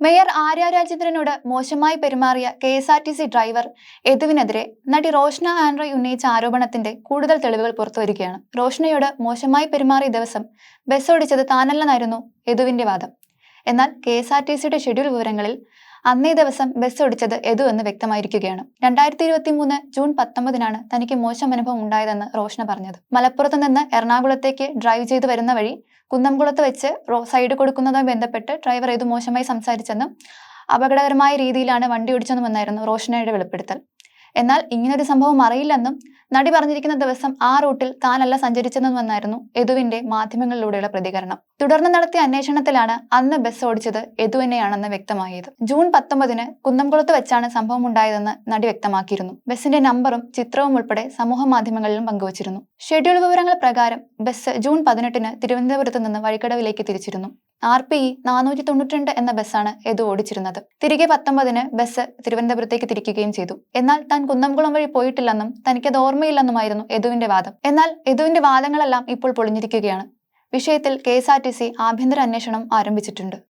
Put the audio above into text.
Mayor Arya രാജേന്ദ്രനോട് മോശമായി പെരുമാറിയ K S R T C driver എതുവിനെതിരെ നടി റോഷ്ന ആൻഡ്രോയ് ഉന്നയിച്ച ആരോപണത്തിന്റെ കൂടുതൽ തെളിവുകൾ പുറത്തുവരികയാണ്. റോഷ്നയോട് മോശമായി പെരുമാറിയ ദിവസം ബസ് ഓടിച്ചത് താനല്ലെന്നായിരുന്നു യദുവിന്റെ വാദം. എന്നാൽ കെ എസ് ആർ ടി സിയുടെ ഷെഡ്യൂൾ വിവരങ്ങളിൽ അന്നേ ദിവസം ബസ് ഓടിച്ചത് എതു എന്ന് വ്യക്തമായിരിക്കുകയാണ്. രണ്ടായിരത്തി ഇരുപത്തി മൂന്ന് ജൂൺ പത്തൊമ്പതിനാണ് തനിക്ക് മോശം അനുഭവം ഉണ്ടായതെന്ന് റോഷ്ന പറഞ്ഞത്. മലപ്പുറത്ത് നിന്ന് എറണാകുളത്തേക്ക് ഡ്രൈവ് ചെയ്ത് വരുന്ന വഴി കുന്നംകുളത്ത് വെച്ച് റോ സൈഡ് കൊടുക്കുന്നതുമായി ബന്ധപ്പെട്ട് ഡ്രൈവർ ഏതു മോശമായി സംസാരിച്ചെന്നും അപകടകരമായ രീതിയിലാണ് വണ്ടി ഓടിച്ചതെന്നുമെന്നായിരുന്നു റോഷനയുടെ വെളിപ്പെടുത്തൽ. എന്നാൽ ഇങ്ങനൊരു സംഭവം അറിയില്ലെന്നും നടി പറഞ്ഞിരിക്കുന്ന ദിവസം ആ റൂട്ടിൽ താനല്ല സഞ്ചരിച്ചതെന്നുമെന്നായിരുന്നു യദുവിന്റെ മാധ്യമങ്ങളിലൂടെയുള്ള പ്രതികരണം. തുടർന്ന് നടത്തിയ അന്വേഷണത്തിലാണ് അന്ന് ബസ് ഓടിച്ചത് യദുവിനെയാണെന്ന് വ്യക്തമായത്. ജൂൺ പത്തൊമ്പതിന് കുന്നംകുളത്ത് വെച്ചാണ് സംഭവം ഉണ്ടായതെന്ന് നടി വ്യക്തമാക്കിയിരുന്നു. ബസിന്റെ നമ്പറും ചിത്രവും ഉൾപ്പെടെ സമൂഹ മാധ്യമങ്ങളിലും പങ്കുവച്ചിരുന്നു. ഷെഡ്യൂൾ വിവരങ്ങൾ പ്രകാരം ബസ് ജൂൺ പതിനെട്ടിന് തിരുവനന്തപുരത്ത് നിന്ന് വഴിക്കടവിലേക്ക് തിരിച്ചിരുന്നു. ആർ പി ഇ നാനൂറ്റി തൊണ്ണൂറ്റിരണ്ട് എന്ന ബസ്സാണ് എതു ഓടിച്ചിരുന്നത്. തിരികെ പത്തൊമ്പതിന് ബസ് തിരുവനന്തപുരത്തേക്ക് തിരിക്കുകയും ചെയ്തു. എന്നാൽ താൻ കുന്നംകുളം വഴി പോയിട്ടില്ലെന്നും തനിക്കത് ഓർമ്മയില്ലെന്നുമായിരുന്നു യദുവിന്റെ വാദം. എന്നാൽ യദുവിന്റെ വാദങ്ങളെല്ലാം ഇപ്പോൾ പൊളിഞ്ഞിരിക്കുകയാണ്. വിഷയത്തിൽ K S R T C ആഭ്യന്തര അന്വേഷണം ആരംഭിച്ചിട്ടുണ്ട്.